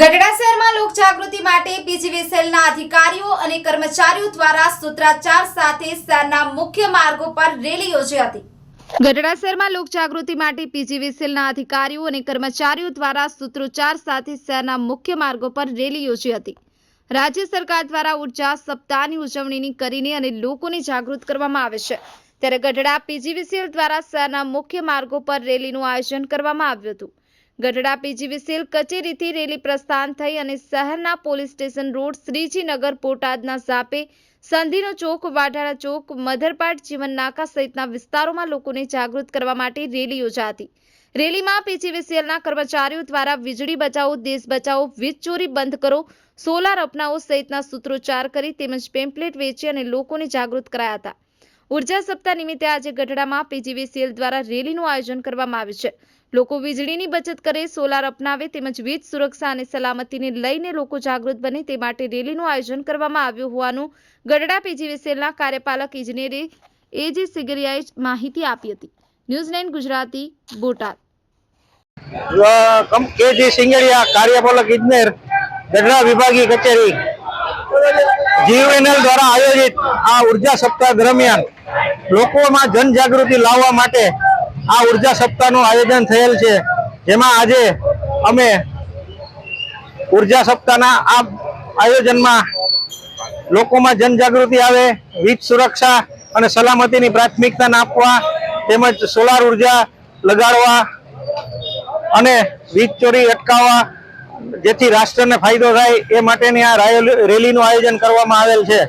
ગઢડા શહેરમાં લોક જાગૃતિ માટે પીજીવીસીએલના અધિકારીઓ અને કર્મચારીઓ દ્વારા સૂત્રાચાર સાથે શહેરના મુખ્ય માર્ગો પર રેલી યોજી હતી. ગઢડા શહેરમાં લોક જાગૃતિ માટે પીજીવીસીએલના અધિકારીઓ અને કર્મચારીઓ દ્વારા સૂત્રોચ્ચાર સાથે શહેરના મુખ્ય માર્ગો પર રેલી યોજી હતી. રાજ્ય સરકાર દ્વારા ઊર્જા સપ્તાહની ઉજવણીની કરીને અને લોકોને જાગૃત કરવામાં આવે છે. ત્યારે ગઢડા પીજીવીસીએલ દ્વારા શહેરના મુખ્ય માર્ગો પર રેલીનું આયોજન કરવામાં આવ્યું હતું. ગઢડા પીજીવીસીએલ કચેરીથી રેલી પ્રસ્થાન થઈ અને શહેરના પોલીસ સ્ટેશન રોડ શ્રીજીનગર બોટાદના સાપે સંધીનો ચોક, વાઢાળા ચોક, મધરપાટ જીવન નાકા સહિતના વિસ્તારોમાં લોકોને જાગૃત કરવા માટે રેલી યોજાતી. રેલીમાં પીજીવીસીએલના કર્મચારીઓ દ્વારા વીજળી બચાવો, દેશ બચાવો, વીજ ચોરી બંધ કરો, સોલાર અપનાવો સહિતના સૂત્રોચ્ચાર કરી તેમજ પેમ્પલેટ વેચી અને લોકોને જાગૃત કરાયા હતા. ઊર્જા સપ્તાહ નિમિત્તે આજે ગઢડામાં પીજીવીસીએલ દ્વારા રેલીનું આયોજન કરવામાં આવ્યું છે. લોકો વીજળીની બચત કરે, સોલાર અપનાવે તેમજ વીજ સુરક્ષા અને સલામતીને લઈને લોકો જાગૃત બને તે માટે રેલીનું આયોજન કરવામાં આવ્યું હોવાનું ગઢડા પીજીવીસીએલના કાર્યપાલક ઇજનેરે એ જે સિગરિયાએ માહિતી આપી હતી. News nine Gujarati, Botad. KG Singadiya કાર્યપાલક ઇજનેર ગઢડા વિભાગીય કચેરી જીયુએનએલ દ્વારા આયોજિત આ ઊર્જા સપ્તાહ દરમિયાન લોકોમાં જનજાગૃતિ લાવવા માટે આ ઊર્જા સપ્તાહનું આયોજન થયેલ છે. જેમાં આજે અમે ઊર્જા સપ્તાહના આ આયોજનમાં લોકોમાં જનજાગૃતિ આવે, વીજ સુરક્ષા અને સલામતીની પ્રાથમિકતા આપવા તેમજ સોલાર ઊર્જા લગાડવા અને વીજ ચોરી અટકાવવા જેથી રાષ્ટ્રને ફાયદો થાય એ માટેની આ રેલીનું આયોજન કરવામાં આવેલ છે.